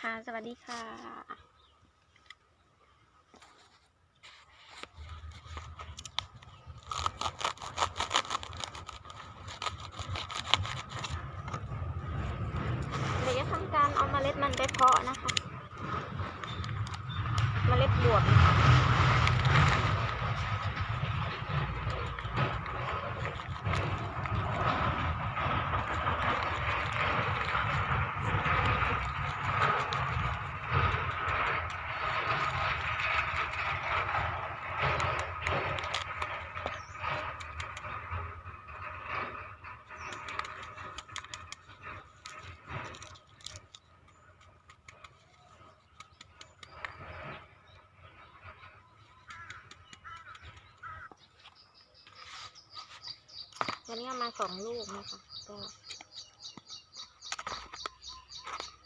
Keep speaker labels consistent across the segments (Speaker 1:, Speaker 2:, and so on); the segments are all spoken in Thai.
Speaker 1: ค่ะ สวัสดีค่ะเดี๋ยวจะทำการเอาเมล็ดมันไปเพาะนะคะ เมล็ดบวบนะคะ วันนี้มาสองลูกนะคะ ก็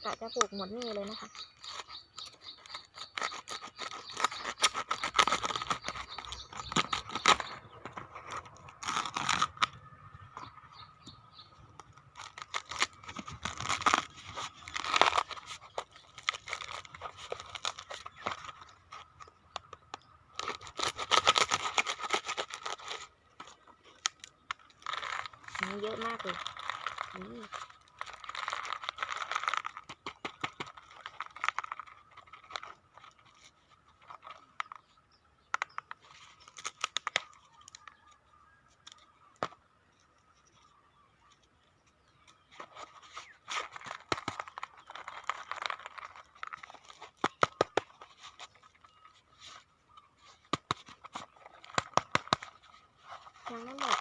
Speaker 1: กะจะปลูกหมดนี่เลยนะคะ เยอะมากเลยนี่ยังไม่หมด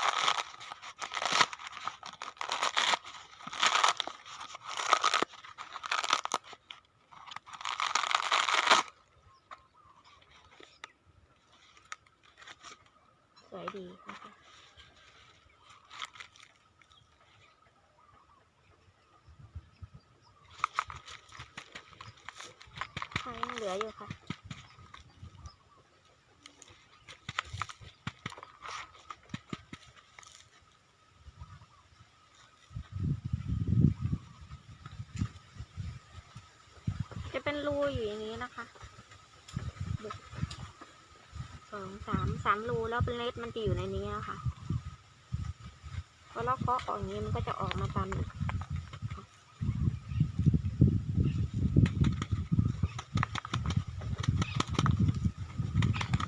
Speaker 1: ส วยดีนะคะค่ะยังเหลืออยู่ค่ะจะเป็นรูอยู่อย่างนี้นะคะ สองสามสามรูแล้วเป็นเล็ดมันจะอยู่ในนี้นะคะพอเราเคาะออกอย่างนี้มันก็จะออกมาตามนี้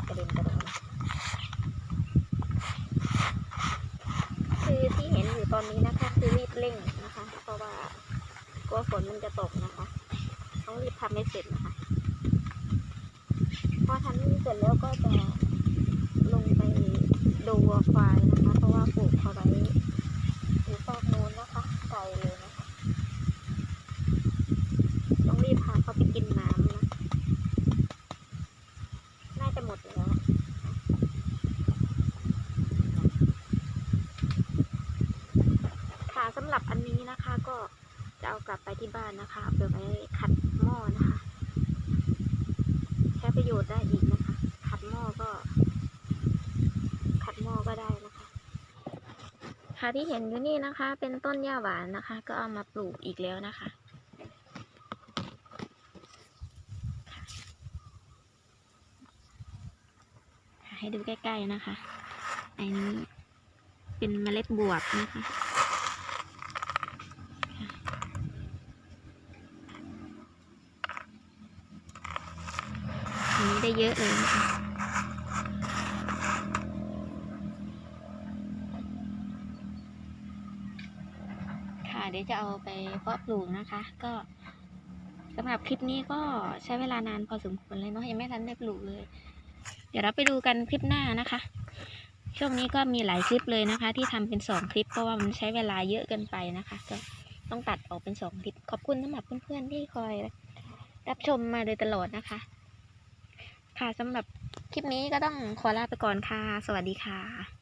Speaker 1: กระเด็นกระโดดคือที่เห็นอยู่ตอนนี้นะคะ คือรีบเร่งนะคะ เพราะว่ากลัวฝนมันจะตกนะคะ ต้องรีบทำให้เสร็จนะคะ พอทำนี้เสร็จแล้วก็จะลงไปดูวัวควายนะคะ เพราะว่าปลูกเขาไว้อยู่ซอกโน้นนะคะไกลเลยนะคะ ต้องรีบพาเขาไปกินน้ำนะ น่าจะหมดแล้วค่ะสำหรับอันนี้นะคะก็จะเอากลับไปที่บ้านนะคะเอาไปไว้ขัดหม้อนะคะ ประโยชน์ได้อีกนะคะ ขัดหม้อก็ ขัดหม้อก็ได้นะคะ ค่ะที่เห็นอยู่นี่นะคะ เป็นต้นหญ้าหวานนะคะ ก็เอามาปลูกอีกแล้วนะคะค่ะให้ดูใกล้ ๆ นะคะ อันนี้เป็นเมล็ดบวบนะคะอันนี้ได้ เยอะเลยนะคะค่ะเดี๋ยวจะเอาไปเพาะปลูกนะคะ ก็สำหรับคลิปนี้ก็ใช้เวลานานพอสมควรเลยเนาะยังไม่ทันได้ปลูกเลย เดี๋ยวเราไปดูกันคลิปหน้านะคะ ช่วงนี้ก็มีหลายคลิปเลยนะคะ ที่ทำเป็นสองคลิปเพราะว่ามันใช้เวลาเยอะเกินไปนะคะ ก็ต้องตัดออกเป็นสองคลิป ขอบคุณสำหรับเพื่อนๆที่คอยรับชมมาโดยตลอดนะคะ ค่ะสำหรับคลิปนี้ก็ต้องขอลาไปก่อนค่ะ สวัสดีค่ะ